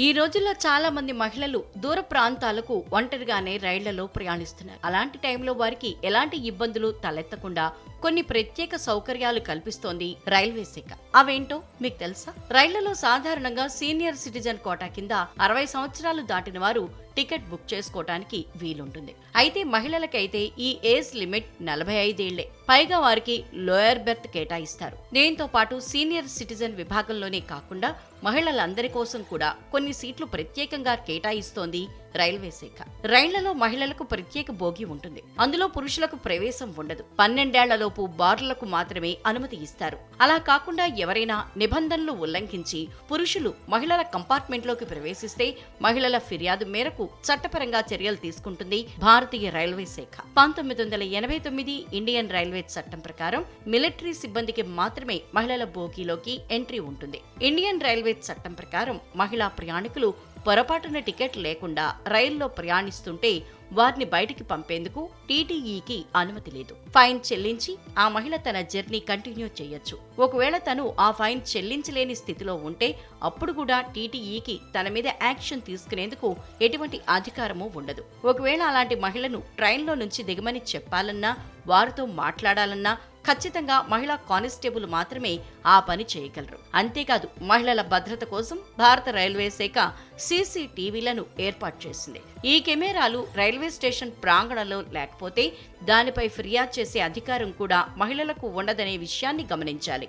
ఈ రోజుల్లో చాలా మంది మహిళలు దూర ప్రాంతాలకు ఒంటరిగానే రైళ్ళలో ప్రయాణిస్తున్నారు. అలాంటి టైంలో వారికి ఎలాంటి ఇబ్బందులు తలెత్తకుండా కొన్ని ప్రత్యేక సౌకర్యాలు కల్పిస్తోంది రైల్వే శాఖ. అవేంటో మీకు తెలుసా? రైళ్ళలో సాధారణంగా సీనియర్ సిటిజన్ కోటా కింద అరవై సంవత్సరాలు దాటిన వారు టికెట్ బుక్ చేసుకోవడానికి వీలుంటుంది. అయితే మహిళలకైతే ఈ ఏజ్ లిమిట్ నలభై ఐదేళ్ళే. పైగా వారికి లోయర్ బెర్త్ కేటాయిస్తారు. దీంతో పాటు సీనియర్ సిటిజన్ విభాగంలోనే కాకుండా మహిళలందరి కోసం కూడా కొన్ని సీట్లు ప్రత్యేకంగా కేటాయిస్తోంది రైల్వే శాఖ. రైళ్ళలో మహిళలకు ప్రత్యేక బోగి ఉంటుంది. అందులో పురుషులకు ప్రవేశం ఉండదు. పన్నెండేళ్ళలోపు బార్లకు మాత్రమే అనుమతి ఇస్తారు. అలా కాకుండా ఎవరైనా నిబంధనలు ఉల్లంఘించి పురుషులు మహిళల కంపార్ట్మెంట్లోకి ప్రవేశిస్తే మహిళల ఫిర్యాదు మేరకు చట్టపరంగా చర్యలు తీసుకుంటుంది భారతీయ రైల్వే శాఖ. పంతొమ్మిది వందల ఎనభై తొమ్మిది ఇండియన్ రైల్వే చట్టం ప్రకారం మిలిటరీ సిబ్బందికి మాత్రమే మహిళల బోగీలోకి ఎంట్రీ ఉంటుంది. ఇండియన్ రైల్వే చట్టం ప్రకారం మహిళా ప్రయాణికులు పొరపాటున టికెట్ లేకుండా రైల్లో ప్రయాణిస్తుంటే వారిని బయటికి పంపేందుకు టీటీఈకి అనుమతి లేదు. ఫైన్ చెల్లించి ఆ మహిళ తన జర్నీ కంటిన్యూ చేయొచ్చు. ఒకవేళ తను ఆ ఫైన్ చెల్లించలేని స్థితిలో ఉంటే అప్పుడు కూడా టీటీఈకి తన మీద యాక్షన్ తీసుకునేందుకు ఎటువంటి అధికారము ఉండదు. ఒకవేళ అలాంటి మహిళను ట్రైన్లో నుంచి దిగమని చెప్పాలన్నా వారితో మాట్లాడాలన్నా ఖచ్చితంగా మహిళా కానిస్టేబుల్ మాత్రమే ఆ పని చేయగలరు. అంతేకాదు మహిళల భద్రత కోసం భారత రైల్వే శాఖ సీసీటీవీలను ఏర్పాటు చేసింది. ఈ కెమెరాలు రైల్వే స్టేషన్ ప్రాంగణంలో లేకపోతే దానిపై ఫిర్యాదు చేసే అధికారం కూడా మహిళలకు ఉండదనే విషయాన్ని గమనించాలి.